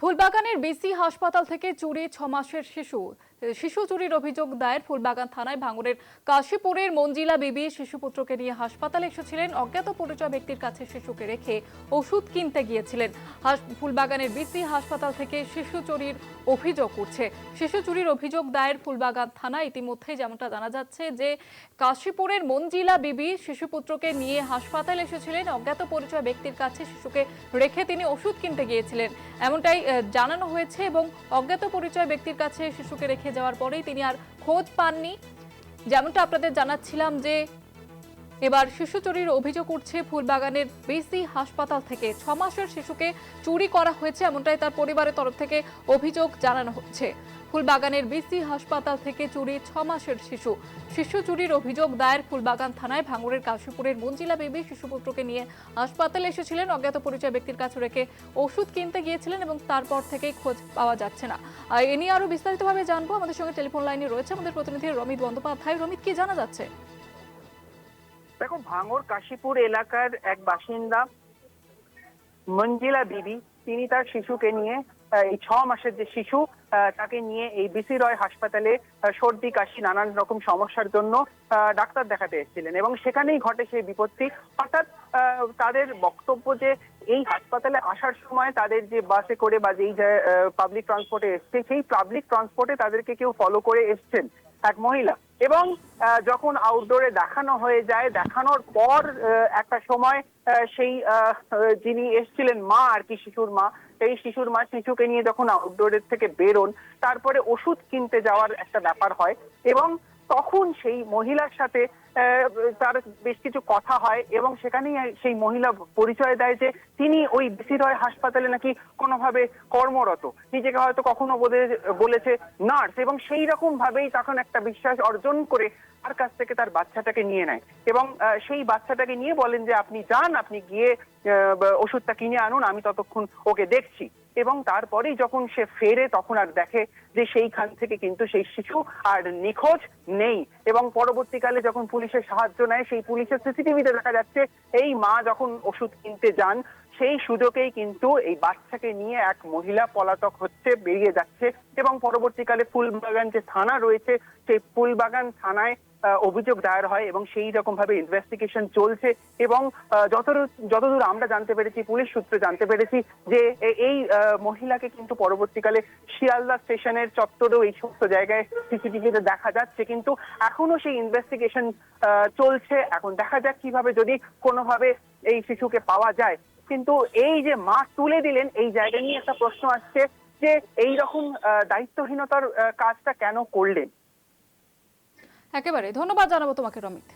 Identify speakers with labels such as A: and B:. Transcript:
A: ফুলবাগানের BC হাসপাতাল থেকে চুরি ছ মাসের শিশু। শিশু চুরির অভিযোগ দায়ের ফুলবাগান থানায় ভাঙড়ের কাশীপুরের মঞ্জিলা বিবি শিশুপুত্রকে নিয়ে হাসপাতালে এসেছিলেন। অজ্ঞাত পরিচয় ব্যক্তির কাছে শিশুকে রেখে ওষুধ কিনতে গিয়েছিলেন। ফুলবাগানের বিসি হাসপাতাল থেকে শিশু চুরির অভিযোগ উঠছে। শিশু চুরির অভিযোগ দায়ের ফুলবাগান থানায় ইতিমধ্যেই যেমনটা জানা যাচ্ছে যে, কাশীপুরের মঞ্জিলা বিবি শিশুপুত্রকে নিয়ে হাসপাতালে এসেছিলেন। অজ্ঞাত পরিচয় ব্যক্তির কাছে শিশুকে রেখে তিনি ওষুধ কিনতে গিয়েছিলেন। এমনটাই জানানো হয়েছে এবং অজ্ঞাত পরিচয় ব্যক্তির কাছে শিশুকে রেখে যাওয়ার পরেই তিনি আর খোঁজ পাননি। যেমনটা আপনাদের জানাচ্ছিলাম যে এবার শিশু চুরির অভিযোগ উঠছে ফুলবাগানের বিসি হাসপাতাল থেকে। ছ মাসের শিশুকে চুরি করা হয়েছে, এমনটাই তার পরিবারের তরফ থেকে অভিযোগ জানানো হচ্ছে। ফুলবাগানের বিসি হাসপাতাল থেকে চুরি ছ মাসের শিশু। শিশু চুরির অভিযোগ দায়ের ফুলবাগান থানায় ভাঙড়ের কাশীপুরের মঞ্জিলা বেবি শিশুপুত্রকে নিয়ে হাসপাতালে এসেছিলেন। অজ্ঞাত পরিচয় ব্যক্তির কাছে রেখে ওষুধ কিনতে গিয়েছিলেন এবং তারপর থেকেই খোঁজ পাওয়া যাচ্ছে না। এ নিয়ে আরও বিস্তারিতভাবে জানব। আমাদের সঙ্গে টেলিফোন লাইনে রয়েছে আমাদের প্রতিনিধি রমিত বন্দ্যোপাধ্যায়। রমিত, কি জানা যাচ্ছে?
B: ভাঙর কাশীপুর এলাকার এক বাসিন্দা মঞ্জিলা বিবি, তিনি তার শিশুকে নিয়ে এই ছ মাসের যে শিশু তাকে নিয়ে এই বিসি রয় হাসপাতালে সর্দি, কাশি, নানান রকম সমস্যার জন্য ডাক্তার দেখাতে এসেছিলেন এবং সেখানেই ঘটে সেই বিপত্তি। অর্থাৎ তাদের বক্তব্য যে এই হাসপাতালে আসার সময় তাদের যে বাসে করে বা যেই পাবলিক ট্রান্সপোর্টে এসছে, সেই পাবলিক ট্রান্সপোর্টে তাদেরকে কেউ ফলো করে এসছেন এক মহিলা। এবং যখন আউটডোরে দেখানো হয়ে যায়, দেখানোর পর একটা সময় সেই যিনি এসছিলেন মা আর কি শিশুর মা, সেই শিশুর মা শিশুকে নিয়ে যখন আউটডোরের থেকে বেরোন, তারপরে ওষুধ কিনতে যাওয়ার একটা ব্যাপার হয় এবং তখন সেই মহিলার সাথে তার বেশ কিছু কথা হয় এবং সেখানেই সেই মহিলা পরিচয় দেয় যে তিনি ওই বিসি রয় হাসপাতালে নাকি কোনোভাবে কর্মরত। নিজেকে হয়তো কখনো বলেছে নার্স এবং সেই রকম ভাবেই তখন একটা বিশ্বাস অর্জন করে তার কাছ থেকে তার বাচ্চাটাকে নিয়ে নেয়। এবং সেই বাচ্চাটাকে নিয়ে বলেন যে আপনি যান, আপনি গিয়ে ওষুধটা কিনে আনুন, আমি ততক্ষণ ওকে দেখছি। এবং তারপরেই যখন সে ফেরে তখন আর দেখে যে সেইখান থেকে কিন্তু সেই শিশু আর নিখোঁজ নেই। এবং পরবর্তীকালে যখন পুলিশের সাহায্য নেয়, সেই পুলিশের সিসিটিভিতে দেখা যাচ্ছে এই মা যখন ওষুধ কিনতে যান, সেই সুযোগেই কিন্তু এই বাচ্চাকে নিয়ে এক মহিলা পলাতক হচ্ছে, বেরিয়ে যাচ্ছে। এবং পরবর্তীকালে ফুলবাগান যে থানা রয়েছে, সেই ফুলবাগান থানায় অভিযোগ দায়ের হয় এবং সেই রকম ভাবে ইনভেস্টিগেশন চলছে এবং যতদূর আমরা জানতে পেরেছি, পুলিশ সূত্রে জানতে পেরেছি যে এই মহিলাকে কিন্তু পরবর্তীকালে শিয়ালদা স্টেশনের চত্বরেও এই সমস্ত জায়গায় সিসিটিভিতে দেখা যাচ্ছে। কিন্তু এখনও সেই ইনভেস্টিগেশন চলছে। এখন দেখা যাক কীভাবে যদি কোনোভাবে এই শিশুকে পাওয়া যায়। কিন্তু এই যে মা তুলে দিলেন, এই জায়গা নিয়ে একটা প্রশ্ন আসছে যে এই রকম দায়িত্বহীনতার কাজটা কেন করলেন?
A: একেবারে ধন্যবাদ জানাব তোমাকে রমিত।